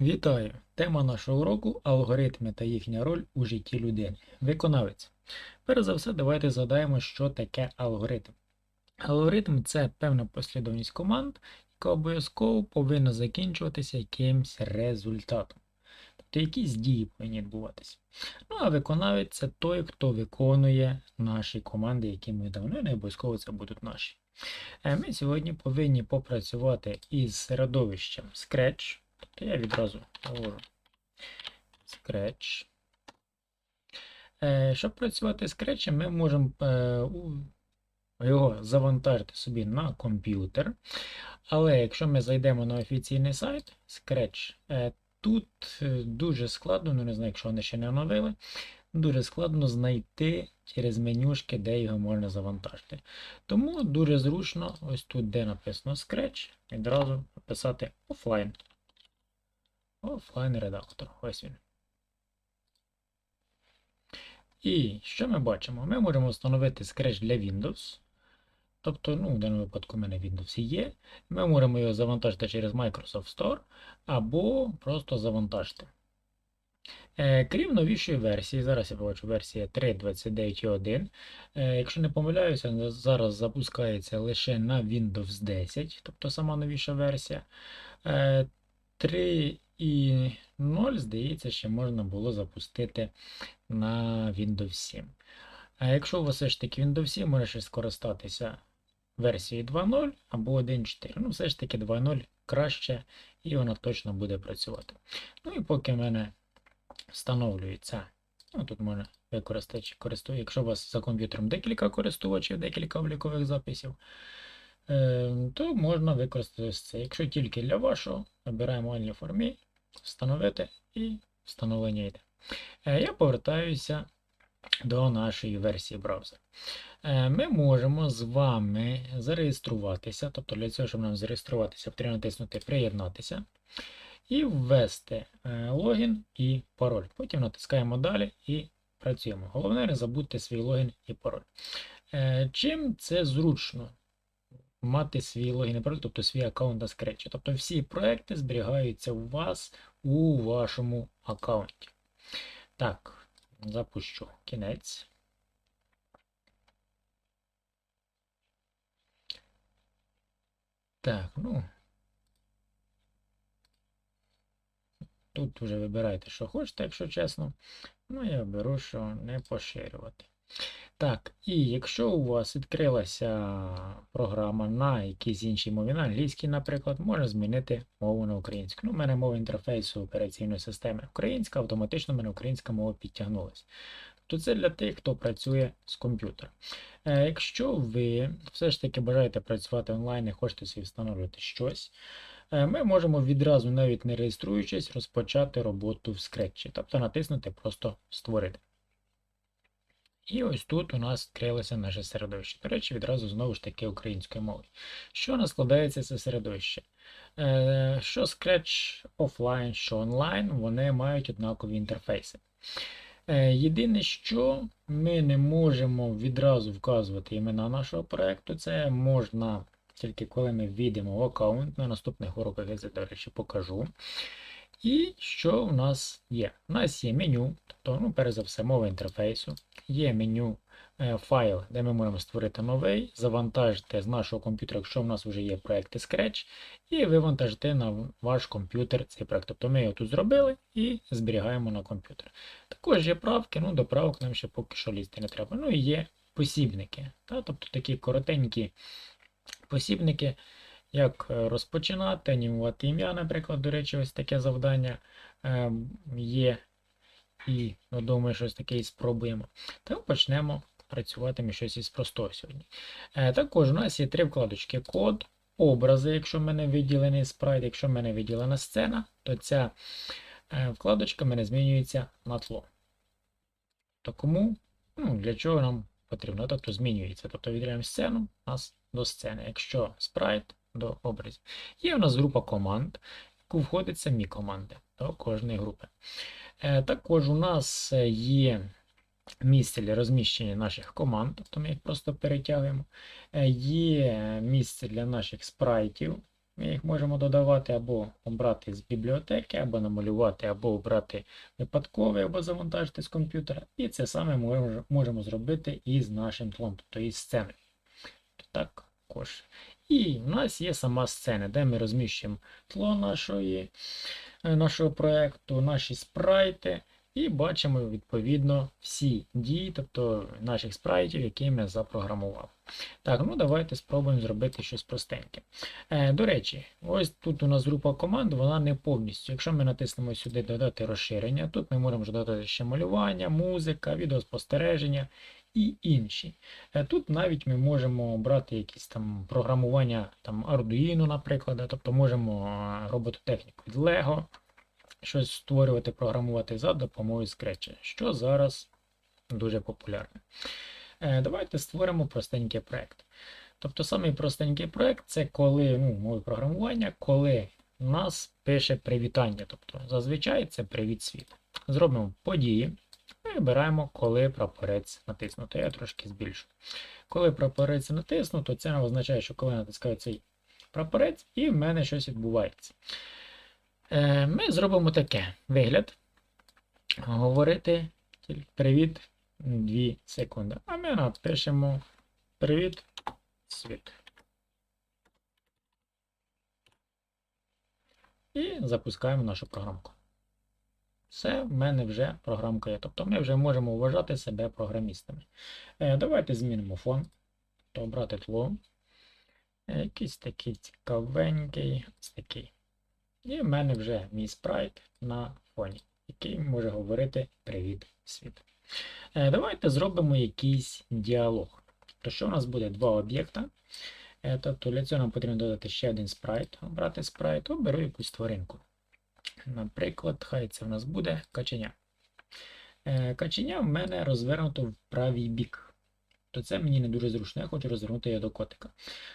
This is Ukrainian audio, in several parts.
Вітаю! Тема нашого уроку алгоритми та їхня роль у житті людини. Виконавець. Перш за все, давайте згадаємо, що таке алгоритм. Алгоритм це певна послідовність команд, яка обов'язково повинна закінчуватися якимсь результатом. Тобто якісь дії повинні відбуватися. Ну а виконавець це той, хто виконує наші команди, які ми давно не обов'язково це будуть наші. Е, Ми сьогодні повинні попрацювати із середовищем Scratch. Тобто я відразу говорю Scratch. Е, Щоб працювати з Scratch, ми можемо е, його завантажити собі на комп'ютер. Але якщо ми зайдемо на офіційний сайт Scratch, е, тут дуже складно, ну не знаю, якщо вони ще не оновили, дуже складно знайти через менюшки, де його можна завантажити. Тому дуже зручно, ось тут, де написано Scratch, відразу написати офлайн. Офлайн редактор. Ось він. І що ми бачимо? Ми можемо встановити Scratch для Windows. Тобто, ну, в даному випадку в мене Windows є. Ми можемо його завантажити через Microsoft Store або просто завантажити. Е, крім новішої версії, зараз я бачу версія 3.29.1. Е, якщо не помиляюся, зараз запускається лише на Windows 10, тобто сама новіша версія. Е, 3.0, здається, ще можна було запустити на Windows 7. А якщо у вас все ж таки Windows 7, можете скористатися версією 2.0 або 1.4. Ну, все ж таки 2.0 краще і вона точно буде працювати. Ну і поки в мене встановлюється, ну тут можна використати чи користувати, якщо у вас за комп'ютером декілька користувачів, декілька облікових записів, е, то можна використати це. Якщо тільки для вашого, обираємо for Me, встановити і встановлення йде. Е, Я повертаюся до нашої версії браузера. Е, Ми можемо з вами зареєструватися, тобто для цього, щоб нам зареєструватися, потрібно натиснути Приєднатися і ввести е, логін і пароль. Потім натискаємо далі і працюємо. Головне, не забудьте свій логін і пароль. Чим це зручно? Мати свій логін і пароль, тобто свій аккаунт на Scratch. Тобто всі проекти зберігаються у вас у вашому аккаунті. Так, запущу кінець. Так, ну. Тут вже вибирайте, що хочете, якщо чесно. Ну, я беру, що не поширювати. Так, і якщо у вас відкрилася програма на якійсь іншій мові, на англійській, наприклад, можна змінити мову на українську. Ну, у мене мова інтерфейсу операційної системи українська, автоматично в мене українська мова підтягнулася. Тобто це для тих, хто працює з комп'ютером. Е, Якщо ви все ж таки бажаєте працювати онлайн і хочете собі встановлювати щось, е, ми можемо відразу, навіть не реєструючись, розпочати роботу в Scratch, тобто натиснути просто Створити. І ось тут у нас відкрилося наше середовище. До речі, відразу знову ж таки українською мовою. Що у нас складається це середовище? Е, Що Scratch офлайн, що онлайн, вони мають однакові інтерфейси. Е, Єдине, що ми не можемо відразу вказувати імена нашого проєкту, це можна тільки коли ми ввійдемо в аккаунт. На наступних уроках я це, до речі, покажу. І що у нас є? У нас є меню, тобто, ну, перш за все, мова інтерфейсу, є меню е, файл, де ми можемо створити новий, завантажити з нашого комп'ютера, якщо в нас вже є проекти Scratch, і вивантажити на ваш комп'ютер цей проект. Тобто ми його тут зробили і зберігаємо на комп'ютер. Також є правки, ну до правок нам ще поки що лізти не треба. Ну і є посібники, та? тобто такі коротенькі посібники, як е, розпочинати, анімувати ім'я, наприклад, до речі, ось таке завдання е, є. І ну, думаю, щось таке і спробуємо. Та почнемо працювати ми щось із простого сьогодні. Е, також у нас є три вкладочки: код, образи, якщо в мене виділений спрайт, якщо в мене виділена сцена, то ця е, вкладочка в мене змінюється на тло. То кому, ну, для чого нам потрібно? Тобто змінюється. Тобто віддаємо сцену у нас до сцени. Якщо спрайт до образів. Є у нас група команд, в яку входять самі команди до кожної групи. Е, Також у нас е, є місце для розміщення наших команд, тобто ми їх просто перетягуємо. Е, Є місце для наших спрайтів, Ми їх можемо додавати або обрати з бібліотеки, або намалювати, або обрати випадковий, або завантажити з комп'ютера. І це саме ми можемо зробити і з нашим тлом, тобто із сценою. Також. І в нас є сама сцена, де ми розміщуємо тло нашої, е, нашого проєкту, наші спрайти. І бачимо, відповідно, всі дії, тобто наших спрайтів, які ми запрограмували. Так, ну давайте спробуємо зробити щось простеньке. Е, До речі, ось тут у нас група команд, вона не повністю. Якщо ми натиснемо сюди додати розширення, тут ми можемо додати ще малювання, музика, відеоспостереження і інші. Е, Тут навіть ми можемо обрати якісь там програмування там Arduino, наприклад, тобто можемо е, робототехніку від Lego щось створювати, програмувати за допомогою Scratch, що зараз дуже популярне. Е, Давайте створимо простенький проєкт. Тобто самий простенький проєкт це коли ну, мови програмування, коли нас пише привітання. Тобто зазвичай це привіт світ. Зробимо події. Вибираємо, коли прапорець натиснуто. Я трошки збільшу. Коли прапорець натиснуто, це означає, що коли натискаю цей прапорець, і в мене щось відбувається. Е, Ми зробимо таке вигляд. Говорити привіт 2 секунди. А ми напишемо Привіт, світ. І запускаємо нашу програмку. Все, в мене вже програмка є. Тобто ми вже можемо вважати себе програмістами. Е, Давайте змінимо фон. То обрати тло. Е, Якийсь такий цікавенький, ось такий. І в мене вже мій спрайт на фоні, який може говорити Привіт, світ. Е, Давайте зробимо якийсь діалог. То що у нас буде два об'єкта. Тобто для цього нам потрібно додати ще один спрайт. Обрати спрайт, оберу якусь тваринку. Наприклад, хай це в нас буде каченя. Е, Каченя в мене розвернуто в правий бік. То це мені не дуже зручно, я хочу розвернути його до котика.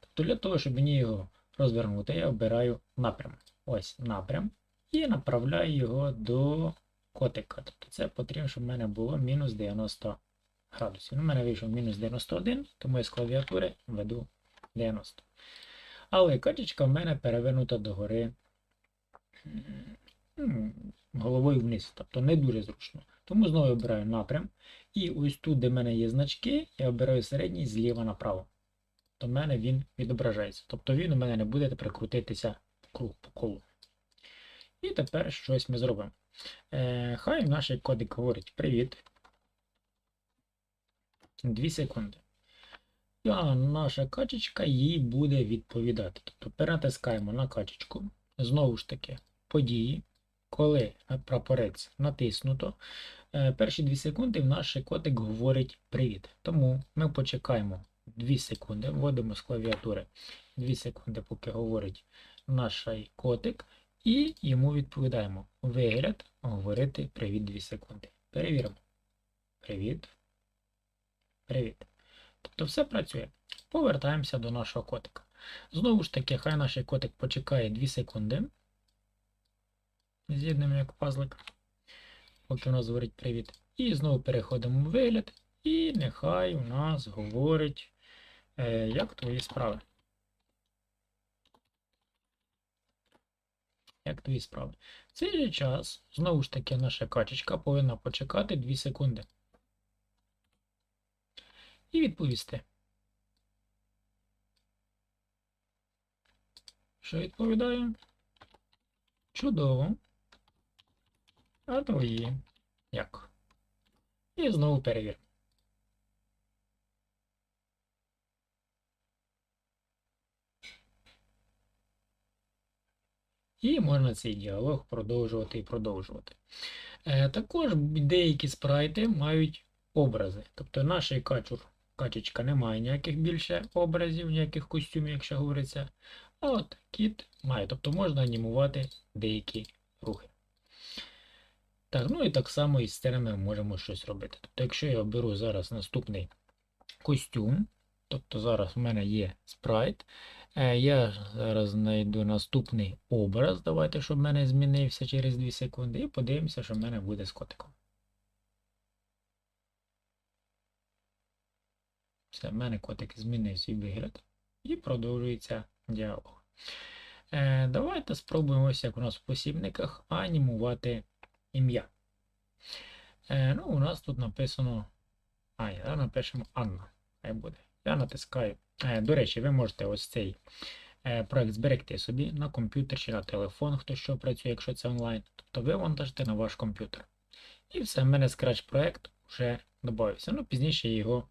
Тобто для того, щоб мені його розвернути, я обираю напрям. Ось напрям. І направляю його до котика. Тобто це потрібно, щоб в мене було мінус 90 градусів. У мене вийшов мінус 91, тому я з клавіатури веду 90. Але качечка в мене перевернута догори головою вниз, тобто не дуже зручно. Тому знову обираю напрям. І ось тут, де в мене є значки, я обираю середній зліва направо. В мене він відображається. Тобто він у мене не буде прикрутитися круг по колу. І тепер щось ми зробимо. Е, Хай наш кодик говорить Привіт. 2 секунди. А наша качечка їй буде відповідати. Тобто перетискаємо на качечку. Знову ж таки, події. Коли прапорець натиснуто, е, перші 2 секунди наш котик говорить Привіт. Тому ми почекаємо 2 секунди, вводимо з клавіатури 2 секунди, поки говорить наш котик, і йому відповідаємо вигляд говорити Привіт 2 секунди. Перевіримо. Привіт. Привіт. Тобто все працює. Повертаємося до нашого котика. Знову ж таки, хай наш котик почекає 2 секунди. З'єднуємо як пазлик, поки у нас говорить привіт. І знову переходимо в вигляд. І нехай у нас говорить, е, як твої справи. Як твої справи. В цей же час, знову ж таки, наша качечка повинна почекати 2 секунди. І відповісти. Що відповідаю? Чудово. А твої як? І знову перевір. І можна цей діалог продовжувати і продовжувати. Е, Також деякі спрайти мають образи. Тобто наш качур, качечка не має ніяких більше образів, ніяких костюмів, якщо говориться. А от кіт має. Тобто можна анімувати деякі рухи. Так, ну і так само із сценами можемо щось робити. Тобто, якщо я оберу зараз наступний костюм, тобто зараз в мене є спрайт, е, я зараз знайду наступний образ. Давайте, щоб в мене змінився через 2 секунди, і подивимося, що в мене буде з котиком. Все, в мене котик змінив свій вигляд і продовжується діалог. Е, Давайте спробуємо ось як у нас в посібниках анімувати ім'я. Е, ну, У нас тут написано. А, я напишемо Анна. Хай буде. Я натискаю. Е, До речі, ви можете ось цей е, проект зберегти собі на комп'ютер чи на телефон, хто що працює, якщо це онлайн. Тобто ви вантажите на ваш комп'ютер. І все, в мене Scratch проект вже додався. Ну, пізніше його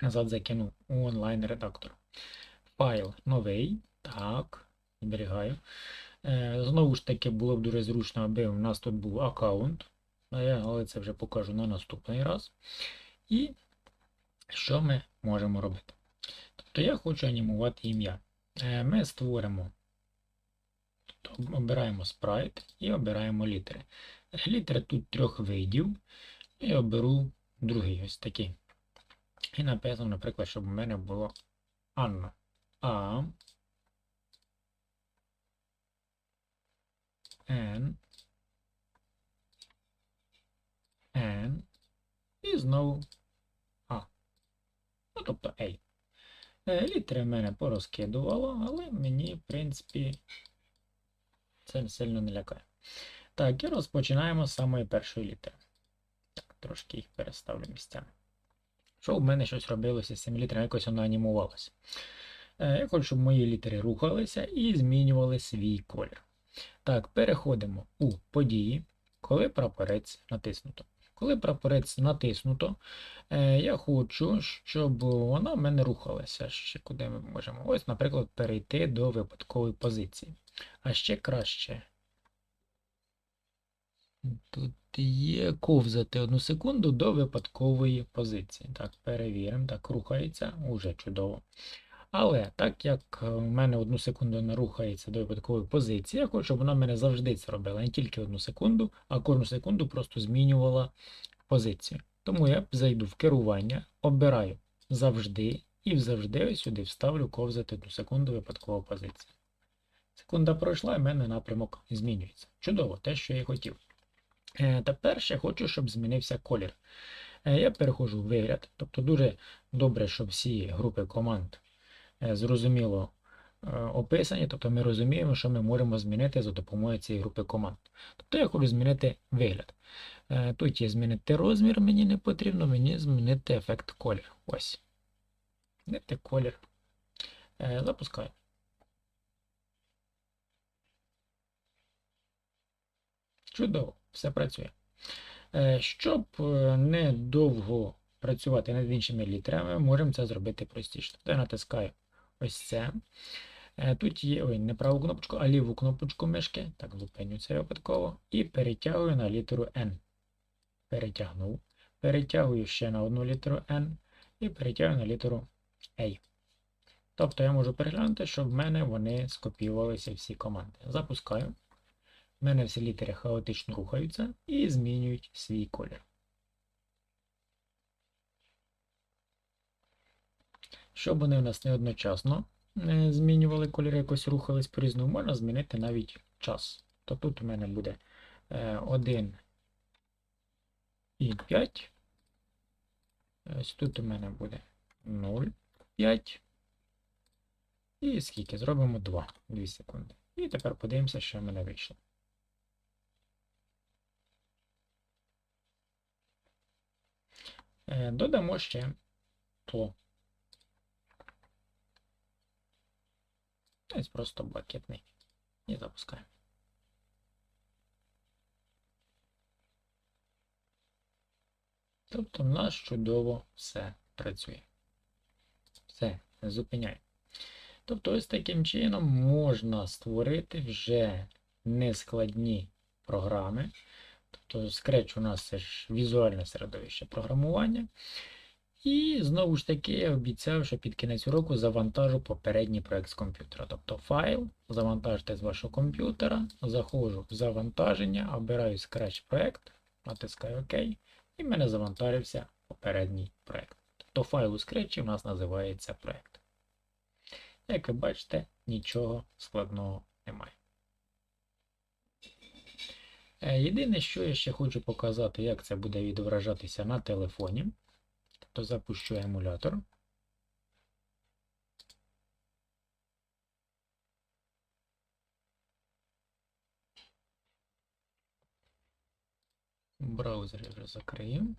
назад закину у онлайн-редактор. Файл новий. Так, зберігаю. Е, Знову ж таки, було б дуже зручно, аби у нас тут був аккаунт. Але це вже покажу на наступний раз. І що ми можемо робити? Тобто я хочу анімувати ім'я. Е, Ми створимо, тобто обираємо спрайт і обираємо літери. Літери тут трьох видів. І оберу другий ось такий. І написано, наприклад, щоб у мене було Анна. А. Н. Н. І знову А. Ну, тобто A. Е, Літери мене порозкидувало, але мені, в принципі, це сильно не лякає. Так, і розпочинаємо з самої першої літери. Так, трошки їх переставлю місцями. Що в мене щось робилося з цими літерами, якось воно анімувалося. Е, Я хочу, щоб мої літери рухалися і змінювали свій колір. Так, переходимо у події, коли прапорець натиснуто. Коли прапорець натиснуто, е, я хочу, щоб вона в мене рухалася. Ще куди ми можемо? Ось, наприклад, перейти до випадкової позиції. А ще краще. Тут є ковзати одну секунду до випадкової позиції. Так, перевіримо. Так, рухається, уже чудово. Але так як в мене одну секунду не рухається до випадкової позиції, я хочу, щоб вона мене завжди це робила. Не тільки одну секунду, а кожну секунду просто змінювала позицію. Тому я зайду в керування, обираю завжди і завжди сюди вставлю ковзати одну секунду випадкова позиція. Секунда пройшла, і в мене напрямок змінюється. Чудово, те, що я хотів. Е, Тепер ще хочу, щоб змінився колір. Е, Я переходжу в вигляд, тобто дуже добре, щоб всі групи команд е, зрозуміло е, описані, тобто ми розуміємо, що ми можемо змінити за допомогою цієї групи команд. Тобто я хочу змінити вигляд. Е, Тут є змінити розмір, мені не потрібно, мені змінити ефект колір. Ось. Змінити колір. Е, Запускаю. Чудово, все працює. Е, Щоб е, не довго працювати над іншими літерами, можемо це зробити простіше. Тобто я натискаю ось це. Е, Тут є ой, не праву кнопочку, а ліву кнопочку мишки. Так, зупиню це випадково. І перетягую на літеру N. Перетягнув. Перетягую ще на одну літеру N і перетягую на літеру A. Тобто я можу переглянути, щоб в мене вони скопіювалися всі команди. Запускаю. У мене всі літери хаотично рухаються і змінюють свій колір. Щоб вони у нас не одночасно е, змінювали колір, якось рухались по-різному, можна змінити навіть час. То тут у мене буде 1 і 5. Ось тут у мене буде 0, 5. І скільки? Зробимо 2, 2 секунди. І тепер подивимося, що в мене вийшло. Е, Додамо ще тло. Ось просто блакитний. І запускаємо. Тобто в нас чудово все працює. Все, зупиняємо. Тобто, ось таким чином можна створити вже нескладні програми. Тобто Scratch у нас це ж візуальне середовище програмування. І знову ж таки я обіцяв, що під кінець уроку завантажу попередній проект з комп'ютера. Тобто файл, завантажте з вашого комп'ютера, заходжу в завантаження, обираю Scratch проект, натискаю ОК, і в мене завантажився попередній проект. Тобто файл у Scratch у нас називається проект. Як ви бачите, нічого складного немає. Е, Єдине, що я ще хочу показати, як це буде відображатися на телефоні то запущу емулятор. Браузер вже закрию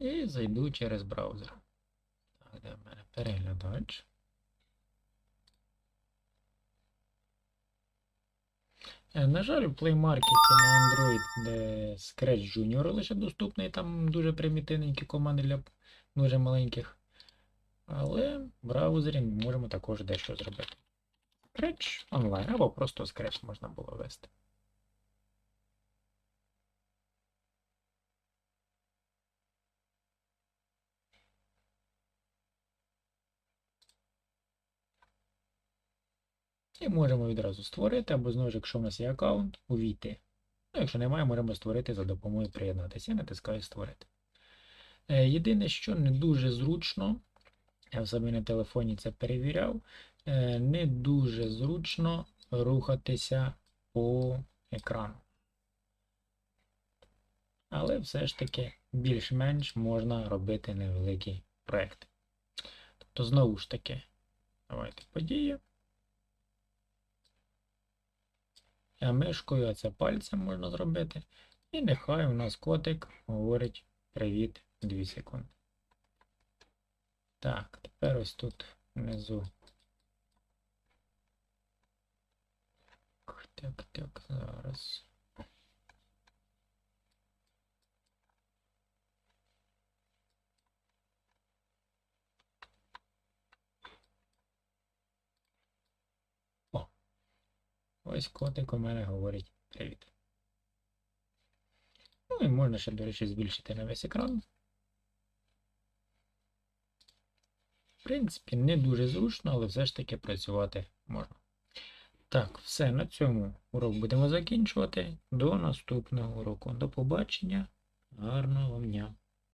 І зайду через браузер. Так, де в мене переглядач. На жаль, в Play Market на Android, де Scratch Junior лише доступний, там дуже примітивненькі команди для дуже маленьких. Але в браузері ми можемо також дещо зробити. Scratch онлайн, або просто Scratch можна було ввести. І можемо відразу створити, або знову ж, якщо в нас є аккаунт, увійти. Ну, якщо немає, можемо створити за допомогою приєднатися. Я натискаю створити. Е, Єдине, що не дуже зручно, я в себе на телефоні це перевіряв, е, не дуже зручно рухатися по екрану. Але все ж таки більш-менш можна робити невеликі проекти. Тобто, знову ж таки, давайте події. А мишкою, а це пальцем можна зробити. І нехай у нас котик говорить привіт 2 секунди. Так, тепер ось тут внизу. Так, так, зараз. Ось котик у мене говорить привіт. Ну і можна ще, до речі, збільшити на весь екран. В принципі, не дуже зручно, але все ж таки працювати можна. Так, все, на цьому урок будемо закінчувати. До наступного уроку. До побачення. Гарного дня!